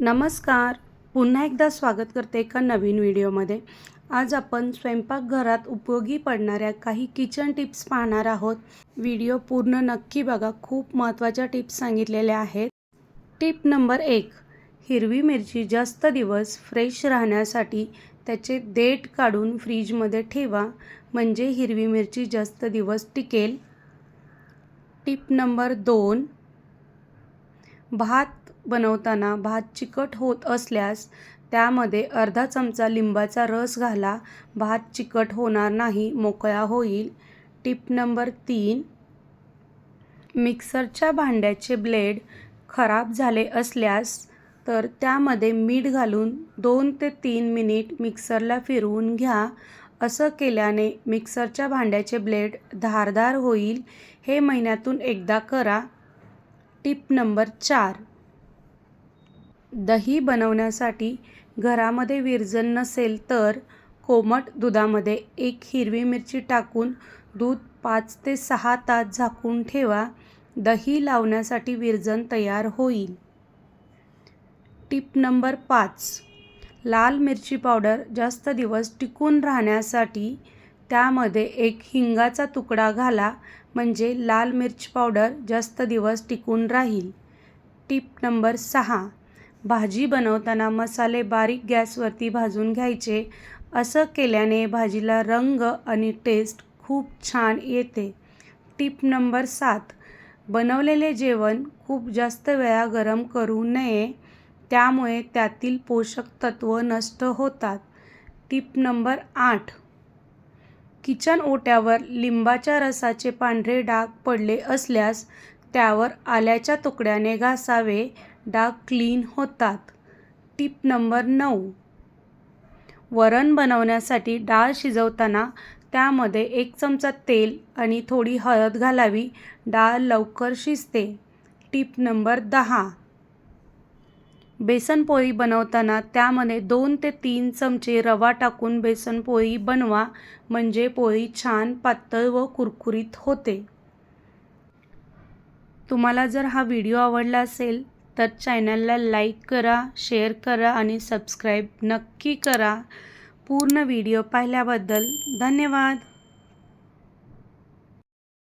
नमस्कार. पुन्हा एकदा स्वागत करते एका नवीन व्हिडिओमध्ये. आज आपण स्वयंपाकघरात उपयोगी पडणाऱ्या काही किचन टिप्स पाहणार आहोत. व्हिडिओ पूर्ण नक्की बघा. खूप महत्त्वाच्या टिप्स सांगितलेल्या आहेत. टिप नंबर एक हिरवी मिरची जास्त दिवस फ्रेश राहण्यासाठी त्याचे देठ काढून फ्रीजमध्ये ठेवा म्हणजे हिरवी मिरची जास्त दिवस टिकेल. टिप नंबर दोन भात बनवताना भात चिकट होत असल्यास त्यामध्ये अर्धा चमचा लिंबाचा रस घाला. भात चिकट होणार नाही मोकळा होईल. टिप नंबर तीन. मिक्सरच्या भांड्याचे ब्लेड खराब झाले असल्यास तर त्यामध्ये मीठ घालून दोन ते तीन मिनिट मिक्सरला फिरवून घ्या. असं केल्याने मिक्सरच्या भांड्याचे ब्लेड धारदार होईल. हे महिन्यातून एकदा करा. टिप नंबर चार. दही बनवण्यासाठी घरामध्ये विरजण नसेल तर कोमट दुधामध्ये एक हिरवी मिरची टाकून दूध पाच ते सहा तास झाकून ठेवा. दही लावण्यासाठी विरजण तयार होईल. टिप नंबर पाच. लाल मिरची पावडर जास्त दिवस टिकून राहण्यासाठी त्यामध्ये एक हिंगाचा तुकडा घाला म्हणजे लाल मिरची पावडर जास्त दिवस टिकून राहील. टिप नंबर सहा. भाजी बनवताना मसाले बारीक गॅसवरती भाजून घ्यायचे. असं केल्याने भाजीला रंग आणि टेस्ट खूप छान येते. टिप नंबर सात. बनवलेले जेवण खूप जास्त वेळा गरम करू नये. त्यामुळे त्यातील पोषक तत्व नष्ट होतात. टिप नंबर आठ. किचन ओट्यावर लिंबाच्या रसाचे पांढरे डाग पडले असल्यास त्यावर आल्याच्या तुकड्याने घासावे. डाग क्लीन होतात. टिप नंबर नऊ. वरण बनवण्यासाठी डाळ शिजवताना त्यामध्ये एक चमचा तेल आणि थोडी हळद घालावी. डाळ लवकर शिजते. टिप नंबर दहा. बेसनपोळी बनवताना त्यामध्ये दोन ते तीन चमचे रवा टाकून बेसनपोळी बनवा म्हणजे पोळी छान पातळ व कुरकुरीत होते. तुम्हाला जर हा व्हिडिओ आवडला असेल तर चॅनलला लाईक करा शेअर करा आणि सबस्क्राईब नक्की करा. पूर्ण व्हिडिओ पाहिल्याबद्दल धन्यवाद.